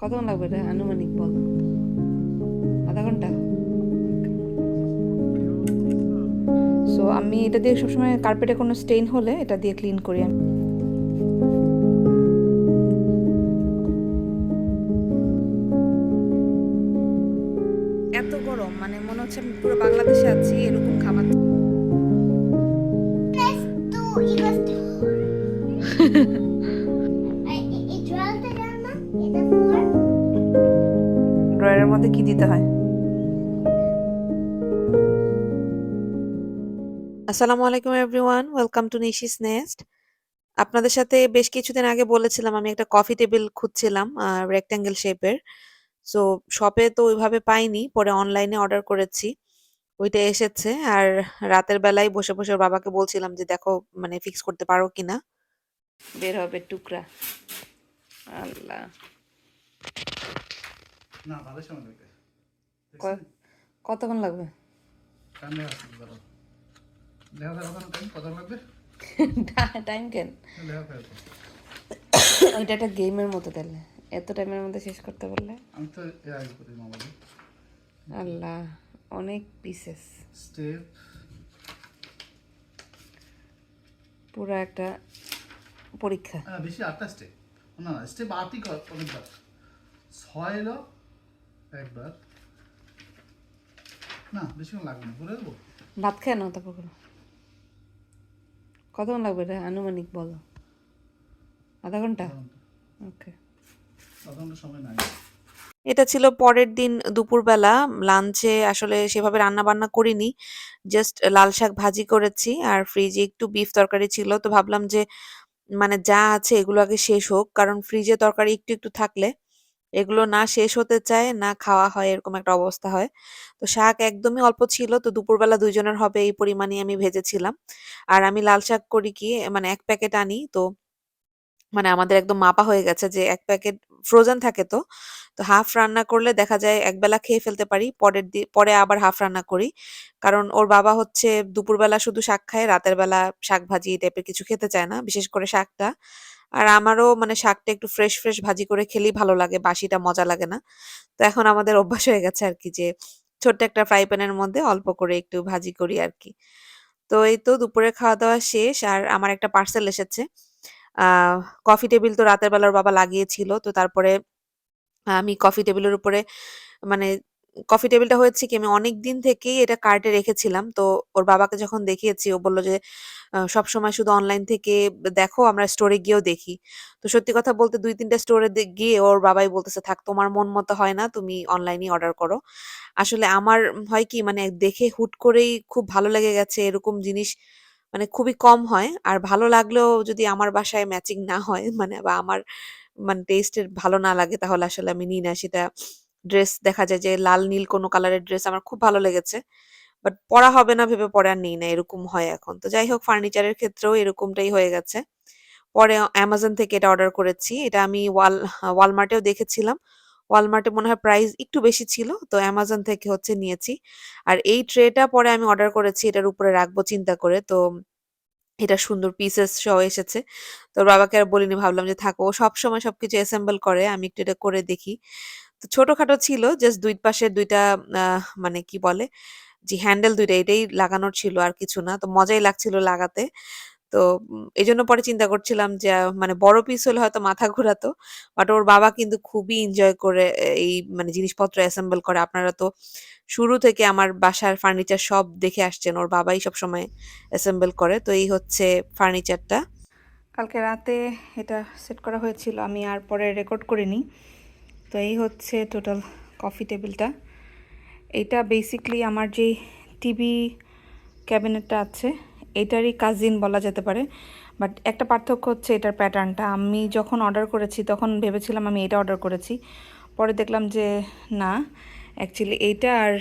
কতক্ষণ লাগবে এটা আনুমানিক বল। আধা ঘণ্টা। সো আমি এটা দিয়ে সবসময় কার্পেটে কোনো স্টেইন হলে এটা দিয়ে ক্লিন করি আমি। এত গরম মানে মনে হচ্ছে আমি পুরো বাংলাদেশে আছি এরকম খাবার। Du, ibas du. মধ্যে কি দিতে হয়? আসসালামু আলাইকুম everyone, welcome to Nishi's nest. আপনাদের সাথে বেশ কিছুদিন আগে বলেছিলাম, আমি একটা কফি টেবিল খুঁজছিলাম রেক্ট্যাঙ্গেল শেপের সো শপে তো ওইভাবে পাইনি, পরে অনলাইনে অর্ডার করেছি। ওইটা এসেছে, আর রাতের বেলায় বসে বসে বাবাকে বলছিলাম যে, দেখো মানে ফিক্স করতে পারো কিনা বের হবে টুকরা। আল্লাহ। না ভালো সময় লাগবে কতক্ষণ লাগবে? টাইম কেন? টাইম কত লাগবে? টাইম কেন? ওইটা একটা গেমের মতো তাহলে। এত টাইমের মধ্যে শেষ করতে বললে আমি তো আল্লাহ অনেক পিসেস স্টেপ পুরো একটা পরীক্ষা। হ্যাঁ বেশি আটটা স্টেপ না স্টেপ আটই অনেকবার। ছয় এলো একবার। না বেশিক্ষণ লাগবে না দেবো? ভাত খায় না তারপর করো কতক্ষণ লাগবে এটা? আনুমানিক বলো। আধা ঘণ্টা? ওকে। ঘণ্টা সময় নাই। এটা ছিল পরের দিন দুপুরবেলা। লাঞ্চে আসলে সেভাবে রান্না বান্না করিনি। জাস্ট লাল শাক ভাজি করেছি আর ফ্রিজে একটু বিফ তরকারি ছিল। তো ভাবলাম যে মানে যা আছে এগুলো আগে শেষ হোক। কারণ ফ্রিজে তরকারি একটু একটু থাকলে এগুলো না শেষ হতে চায়, না খাওয়া হয় এরকম একটা অবস্থা হয়। তো শাক একদমই অল্প ছিল, তো দুপুরবেলা দুইজনের হবে এই পরিমাণই আমি ভেজেছিলাম। আর আমি লাল শাক করি কি মানে এক প্যাকেট আনি, তো মানে আমাদের একদম মাপা হয়ে গেছে যে এক প্যাকেট ফ্রোজেন থাকে তো। তো হাফ রান্না করলে দেখা যায় একবেলা খেয়ে ফেলতে পারি, পরের দি, পরে আবার হাফ রান্না করি। কারণ ওর বাবা হচ্ছে দুপুরবেলা শুধু শাক খায়, রাতের বেলা শাক ভাজি টাইপের কিছু খেতে চায় না, বিশেষ করে শাকটা। আর আমারও মানে শাকটা একটু ফ্রেশ ফ্রেশ ভাজি করে খেলেই ভালো লাগে, বাসিটা মজা লাগে না। তো এখন আমাদের অভ্যাস হয়ে গেছে আর কি যে, ছোট্ট একটা ফ্রাই প্যানের মধ্যে অল্প করে একটু ভাজি করি আর কি। তো এই তো দুপুরে খাওয়া দাওয়া শেষ আর আমার একটা পার্সেল এসেছে। কফি টেবিল তো রাতের বেলার বাবা লাগিয়েছিল, তো তারপরে আমি কফি টেবিলের উপরে মানে কফি টেবিলটা হয়েছে কি, আমি অনেক দিন থেকেই এটা কার্টে রেখেছিলাম। তো ওর বাবাকে যখন দেখিয়েছি, ও বলল যে সব সময় শুধু অনলাইন থেকে দেখো, আমরা স্টোরে গিয়েও দেখি। তো সত্যি কথা বলতে দুই তিনটা স্টোরে গিয়ে ওর বাবাই বলতেছে, থাক, তোমার মন মতো হয় না, তুমি অনলাইনে অর্ডার করো। আসলে আমার হয় কি মানে দেখে হুট করেই খুব ভালো লেগে গেছে, এরকম জিনিস মানে খুবই কম হয়। আর ভালো লাগলেও যদি আমার বাসায় ম্যাচিং না হয় মানে বা আমার মানে টেস্টের ভালো না লাগে, তাহলে আসলে আমি নিই না, সেটা ড্রেস দেখা যায় যে লাল, নীল কোনো কালারের ড্রেস আমার খুব ভালো লেগেছে। বাট পরা হবে না, ভেবে পরে আর নেই না, এরকম হয় এখন। তো যাই হোক ফার্নিচারের ক্ষেত্রেও এরকমটাই হয়ে গেছে। পরে অ্যামাজন থেকে এটা অর্ডার করেছি। এটা আমি ওয়াল ওয়ালমার্টেও দেখেছিলাম। ওয়ালমার্টে মনে হয় প্রাইস একটু বেশি ছিল, তো অ্যামাজন থেকে হচ্ছে নিয়েছি। আর এই ট্রেটা পরে আমি অর্ডার করেছি, এটার উপরে রাখব চিন্তা করে। তো এটা সুন্দর পিসেস সহ এসেছে। তো ওর বাবাকে আর বলিনি, ভাবলাম যে থাকো, ও সবসময় সবকিছু অ্যাসেম্বল করে, আমি একটু এটা করে দেখি। ছোটখাটো ছিল জাস্ট দুই পাশে দুইটা মানে কি বলে, যে হ্যান্ডেল দুইটা, এটাই লাগানোর ছিল আর কিছু না। তো মজাই লাগছিল লাগাতে। তো এই জন্য পরে চিন্তা করছিলাম যে মানে বড় পিস হলে হয়তো মাথা ঘোরাতো বাট ওর বাবা কিন্তু খুবই এনজয় করে এই মানে জিনিসপত্র অ্যাসেম্বল করে। আপনারা তো শুরু থেকে আমার বাসার ফার্নিচার সব দেখে আসছেন, ওর বাবাই সবসময় অ্যাসেম্বল করে। তো এই হচ্ছে ফার্নিচারটা কালকে রাতে এটা সেট করা হয়েছিল, আমি আর পরে রেকর্ড করিনি। তো এই হচ্ছে টোটাল কফি টেবিলটা এইটা বেসিকলি আমার যেই টিভি ক্যাবিনেটটা আছে, এটারই কাজিন বলা যেতে পারে। বাট একটা পার্থক্য হচ্ছে এটার প্যাটার্নটা আমি যখন অর্ডার করেছি, তখন ভেবেছিলাম আমি এটা অর্ডার করেছি। পরে দেখলাম যে না অ্যাকচুয়ালি এইটা আর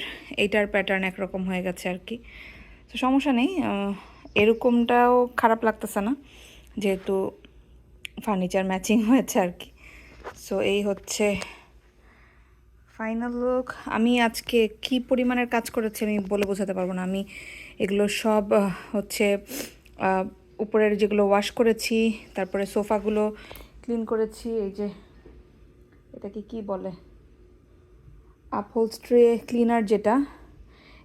এইটার প্যাটার্ন একরকম হয়ে গেছে আর কি। তো সমস্যা নেই এরকমটাও খারাপ লাগতেছে না, যেহেতু ফার্নিচার ম্যাচিং হয়েছে আর কি। সো এই হচ্ছে ফাইনাল লুক। আমি আজকে কি পরিমাণের কাজ করেছি আমি বলে বোঝাতে পারব না। আমি এগুলো সব হচ্ছে উপরের যেগুলো ওয়াশ করেছি, তারপরে সোফাগুলো ক্লিন করেছি, এই যে, এটাকে কি বলে? আপহোলস্ট্রি ক্লিনার যেটা,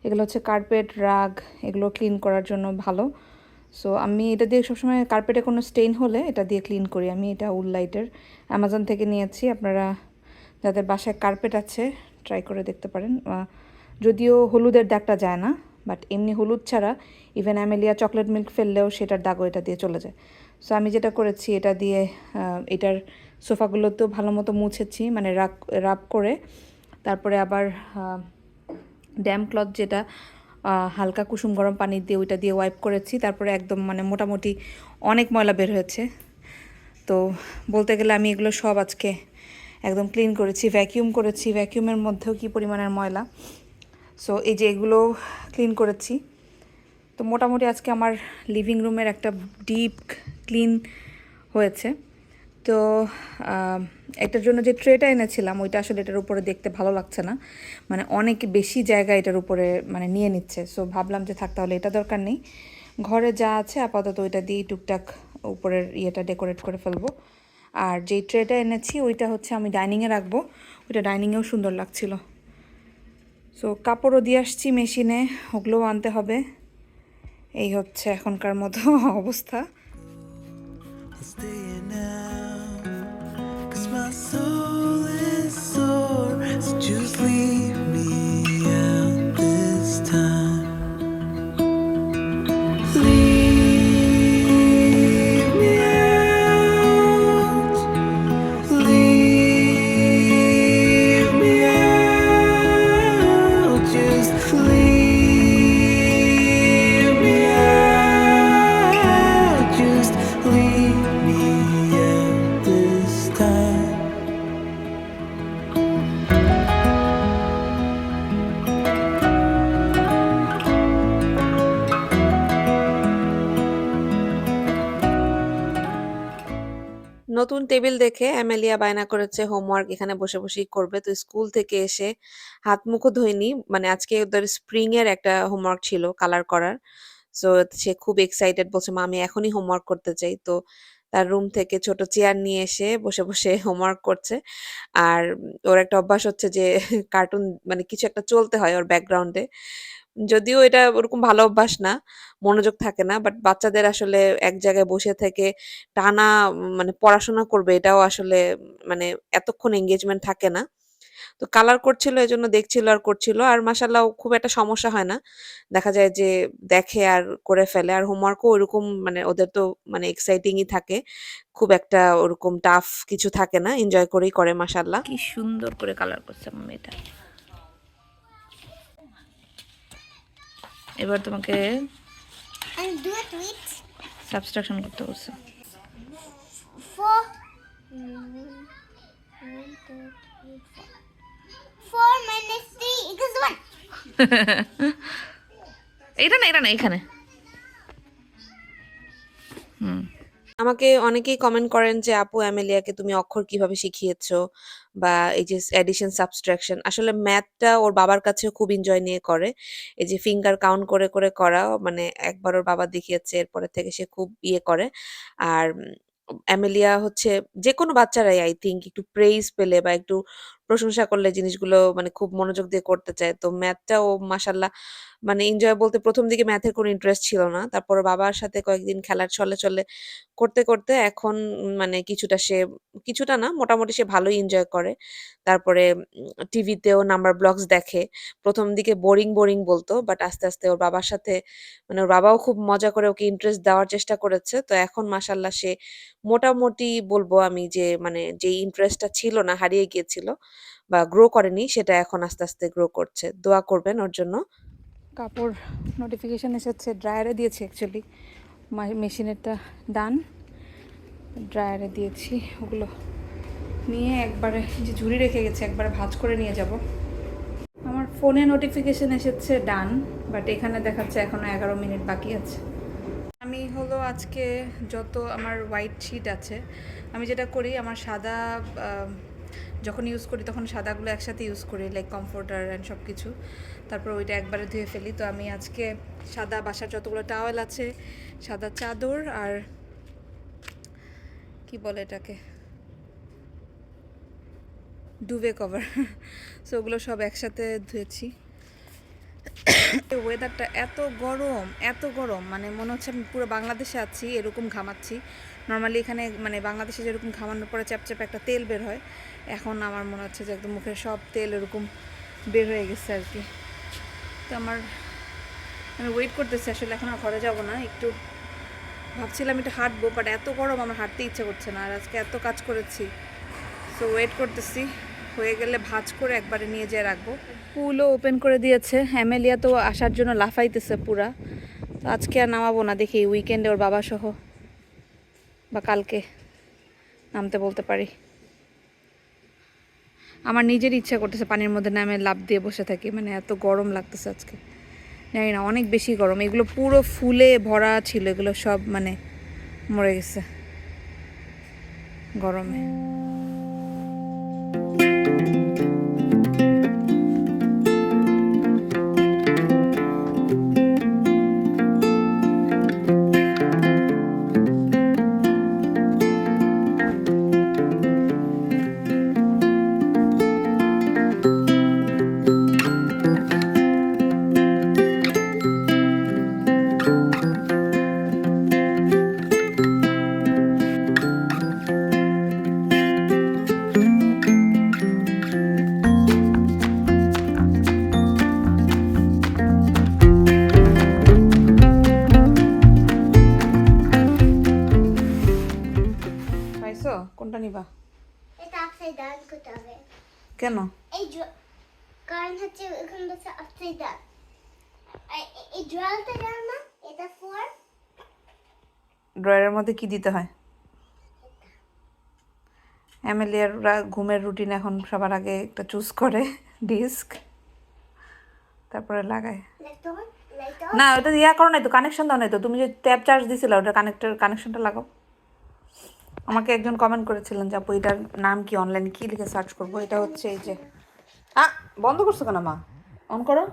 এগুলো হচ্ছে কার্পেট রাগ এগুলো ক্লিন করার জন্য ভালো। সো আমি এটা দিয়ে সবসময় কার্পেটে কোনো স্টেইন হলে এটা দিয়ে ক্লিন করি। আমি এটা উল লাইটের অ্যামাজন থেকে নিয়েছি। আপনারা যাদের বাসায় কার্পেট আছে ট্রাই করে দেখতে পারেন। যদিও হলুদের দাগটা যায় না বাট এমনি হলুদ ছাড়া ইভেন অ্যামেলিয়া চকলেট মিল্ক ফেললেও সেটার দাগও এটা দিয়ে চলে যায়। সো আমি যেটা করেছি, এটা দিয়ে এটার সোফাগুলোতেও ভালো মতো মুছেছি মানে রাগ রাব করে। তারপরে আবার ড্যাম ক্লথ যেটা হালকা কুসুম গরম পানি দিয়ে ওইটা দিয়ে ওয়াইপ করেছি। তারপরে একদম মানে মোটামুটি অনেক ময়লা বের হয়েছে। তো বলতে গেলে আমি এগুলো সব আজকে একদম ক্লিন করেছি ভ্যাকিউম করেছি। ভ্যাকিউমের মধ্যেও কি পরিমাণের ময়লা? সো এই যে এগুলো ক্লিন করেছি। তো মোটামুটি আজকে আমার লিভিং রুমের একটা ডিপ ক্লিন হয়েছে। তো এটার জন্য যে ট্রেটা এনেছিলাম, ওইটা আসলে এটার উপরে দেখতে ভালো লাগছে না। মানে অনেক বেশি জায়গা এটার উপরে মানে নিয়ে নিচ্ছে। সো ভাবলাম যে থাক, তাহলে এটা দরকার নেই। ঘরে যা আছে, আপাতত ওইটা দিয়েই টুকটাক উপরের ইয়েটা ডেকোরেট করে ফেলব। আর যেই ট্রেটা এনেছি, ওইটা হচ্ছে আমি ডাইনিংয়ে রাখব। ওইটা ডাইনিংয়েও সুন্দর লাগছিল। সো কাপড়ও দিয়ে আসছি মেশিনে, ওগুলোও আনতে হবে। এই হচ্ছে এখনকার মতো অবস্থা। I'll stay নতুন টেবিল দেখে অ্যামেলিয়া বায়না করেছে, হোমওয়ার্ক এখানে বসে বসেই করবে। তো স্কুল থেকে এসে হাত মুখও ধোয়নি। মানে আজকে ওদের স্প্রিং এর একটা হোমওয়ার্ক ছিল কালার করার। সো সে খুব এক্সাইটেড বলছে, মা, আমি এখনই হোমওয়ার্ক করতে চাই। তো তার রুম থেকে ছোট চেয়ার নিয়ে এসে বসে বসে হোমওয়ার্ক করছে। আর ওর একটা অভ্যাস হচ্ছে যে, কার্টুন মানে কিছু একটা চলতে হয় ওর ব্যাকগ্রাউন্ডে। যদিও এটা ওরকম ভালো অভ্যাস না, মনোযোগ থাকে না বাট বাচ্চাদের আসলে এক জায়গায় বসে থেকে টানা মানে পড়াশোনা করবে এটাও আসলে মানে এতক্ষণ এঙ্গেজমেন্ট থাকে না। তো কালার করছিল, এজন্য দেখছিল আর করছিল। আর মাশাআল্লাহ খুব একটা সমস্যা হয় না। দেখা যায় যে দেখে আর করে ফেলে। আর হোমওয়ার্কও ওরকম মানে ওদের তো মানে এক্সাইটিংই থাকে। খুব একটা ওরকম টাফ কিছু থাকে না। এনজয় করেই করে মাশাআল্লাহ। কি সুন্দর করে কালার করছে মেয়েটা এবার তোমাকে সাবস্ট্রাকশন করতে বলছে। এটা না এটা না এখানে। আমাকে অনেকেই কমেন্ট করেন যে, আপু, অ্যামেলিয়াকে তুমি অক্ষর কীভাবে শিখিয়েছো? বা এই যে অ্যাডিশন সাবট্রাকশন আসলে ম্যাথটা ওর বাবার কাছেও খুব এনজয় নিয়ে করে। এই যে ফিঙ্গার কাউন্ট করে করে করা মানে একবার ওর বাবা দেখিয়েছে, এরপরে থেকে সে খুব ইয়ে করে। আর অ্যামেলিয়া হচ্ছে যে কোনো বাচ্চারাই আই থিঙ্ক একটু প্রেইজ পেলে বা একটু প্রশংসা করলে জিনিসগুলো মানে খুব মনোযোগ দিয়ে করতে চায় তো ম্যাথটা ও মাসাল্লাহ মানে এনজয় বলতে প্রথম দিকে ম্যাথের কোনো ইন্টারেস্ট ছিল না তারপর বাবার সাথে কয়েকদিন খেলার ছলে ছলে করতে, করতে এখন মানে কিছুটা সে কিছুটা না মোটামুটি সে ভালোই এনজয় করে। তারপরে টিভিতেও নাম্বার ব্লগস দেখে। প্রথম দিকে বোরিং, বোরিং বলতো বাট আস্তে, আস্তে ওর বাবার সাথে মানে ওর বাবাও খুব মজা করে ওকে ইন্টারেস্ট দেওয়ার চেষ্টা করেছে। তো এখন মাশাআল্লাহ সে মোটামুটি বলব আমি যে মানে যেই ইন্টারেস্টটা ছিল না হারিয়ে গিয়েছিল বা গ্রো করেনি সেটা এখন আস্তে, আস্তে গ্রো করছে। দোয়া করবেন ওর জন্য। কাপড় নোটিফিকেশান এসেছে ড্রায়ারে দিয়েছি অ্যাকচুয়ালি মেশিনেরটা ডান ড্রায়ারে দিয়েছি ওগুলো নিয়ে একবারে যে ঝুড়ি রেখে গেছে একবারে ভাঁজ করে নিয়ে যাব আমার ফোনে নোটিফিকেশান এসেছে ডান বাট এখানে দেখাচ্ছে এখনও এগারো মিনিট বাকি আছে আমি হলো আজকে যত আমার হোয়াইট শিট আছে আমি যেটা করি আমার সাদা যখন ইউজ করি তখন সাদাগুলো একসাথে ইউজ করি লাইক কমফোর্টার অ্যান্ড সব কিছু তারপর ওইটা একবারে ধুয়ে ফেলি। তো আমি আজকে সাদা বাসার যতগুলো টাওয়েল আছে, সাদা চাদর আর কি বলে এটাকে? ডুবে কভার সো ওগুলো সব একসাথে ধুয়েছি। ওয়েদারটা এত গরম এত গরম। মানে মনে হচ্ছে আমি পুরো বাংলাদেশে আছি, এরকম ঘামাচ্ছি। নর্মালি এখানে মানে বাংলাদেশে যেরকম ঘামানোর পরে চ্যাপচ্যাপ একটা তেল বের হয়, এখন আমার মনে হচ্ছে যে একদম মুখের সব তেল এরকম বের হয়ে গেছে আর কি। তো আমার, আমি ওয়েট করতেছি, আসলে এখন আর ঘরে যাব না, একটু ভাবছিলাম একটু হাঁটবো বাট এত গরম, আমার হাঁটতে ইচ্ছে করছে না, আর আজকে এত কাজ করেছি। সো ওয়েট করতেছি, হয়ে গেলে ভাজ করে একবারে নিয়ে যেয়ে রাখব। পুলও ওপেন করে দিয়েছে অ্যামেলিয়া তো আসার জন্য লাফাইতেছে পুরা। আজকে আর নামাবো না, দেখি উইকেন্ডে ওর বাবা সহ বা কালকে নামতে বলতে পারি। আমার নিজের ইচ্ছা করতেছে পানির মধ্যে নামে লাভ দিয়ে বসে থাকি। মানে এত গরম লাগতেছে আজকে। জানি না, অনেক বেশি গরম। এগুলো পুরো ফুলে ভরা ছিল। এগুলো সব মানে মরে গেছে। গরমে। কোনটা নিবা? এটা আপসাইড ডাউন করতে হবে। কেন? এই কারণ হচ্ছে এখানে বলছে আপসাইড ডাউন এই ড্রয়ারটা না এটা ফোর ড্রয়ারের মধ্যে কি দিতে হয়? অ্যামেলিয়াররা ঘুমের রুটিন এখন সবার আগে একটা চুজ করে ডিস্ক তারপরে লাগায়। না ওটা ইয়া করো নাই তো কানেকশন দাও নাই তো। তুমি যে ট্যাপ চার্জ দিছিলে ওটা কানেক্টর কানেকশনটা লাগাও। আমাকে একজন কমেন্ট করেছিলেন যে আপু এটার নাম কি অনলাইনে কি লিখে সার্চ করব? এটা হচ্ছে এই যে আ বন্ধ করছ কেন মা? অন করো।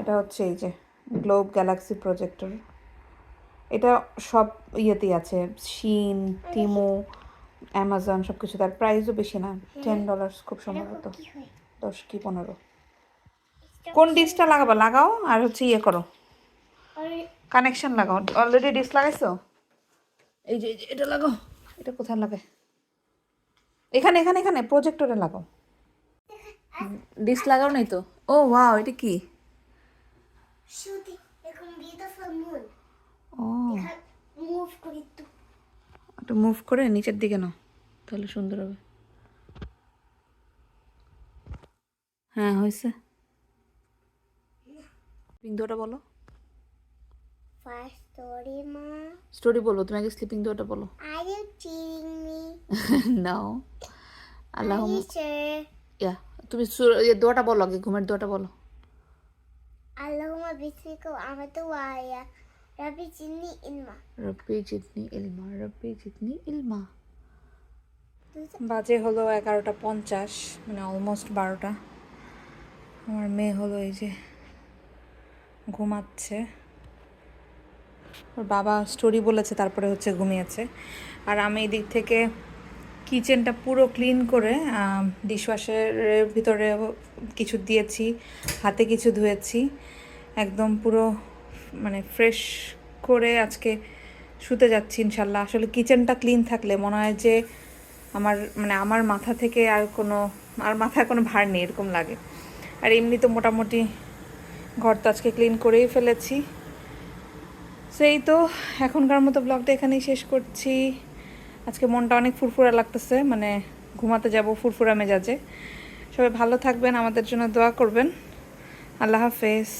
এটা হচ্ছে এই যে গ্লোব গ্যালাক্সি প্রজেক্টর এটা সব ইয়েতেই আছে শিন টিমো অ্যামাজন সব কিছু তার প্রাইসও বেশি না টেন ডলার্স খুব সম্ভবত। দশ কি পনেরো। কোন ডিশটা লাগাবা? লাগাও আর হচ্ছে ইয়ে করো। কানেকশন লাগাও। অলরেডি ডিশ লাগাইছো? এই যে এটা লাগাও। এটা কোথায় লাগে? এখানে এখানে এখানে প্রজেক্টরে লাগাও। ডিশ লাগাও নাই তো? ও ওয়াও এটা কি? ও। মুভ একটু। মুভ করে নিচের দিকে নাও তাহলে সুন্দর হবে। হ্যাঁ হয়েছে। বিন্দুটা বলো। স্টোরি মা। স্টোরি বলো তুমি আগে স্লিপিং দোয়াটা বলো। নাও আল্লাহ ইয়া তুমি ইয়ে দোয়াটা বলো আগে ঘুমের দোয়াটা বলো। ইলমা। ইলমা ইলমা। বাজে হলো এগারোটা পঞ্চাশ মানে অলমোস্ট বারোটা। আমার মেয়ে হলো এই যে ঘুমাচ্ছে। ওর বাবা স্টোরি বলেছে, তারপরে হচ্ছে ঘুমিয়েছে। আর আমি এই দিক থেকে কিচেনটা পুরো ক্লিন করে ডিশওয়াশের ভিতরে কিছু দিয়েছি, হাতে কিছু ধুয়েছি, একদম পুরো মানে ফ্রেশ করে আজকে শুতে যাচ্ছি ইনশাল্লাহ। আসলে কিচেনটা ক্লিন থাকলে মনে হয় যে আমার মানে আমার মাথা থেকে আর কোনো, আর মাথায় কোনো ভার নেই, এরকম লাগে। আর এমনি তো মোটামুটি ঘর তো আজকে ক্লিন করেই ফেলেছি। সেই তো, এখনকার মতো ব্লগটা এখানেই শেষ করছি। আজকে মনটা অনেক ফুরফুরা লাগতেছে মানে ঘুমাতে যাব ফুরফুরা মেজাজে। সবাই ভালো থাকবেন, আমাদের জন্য দোয়া করবেন। আল্লাহ হাফেজ।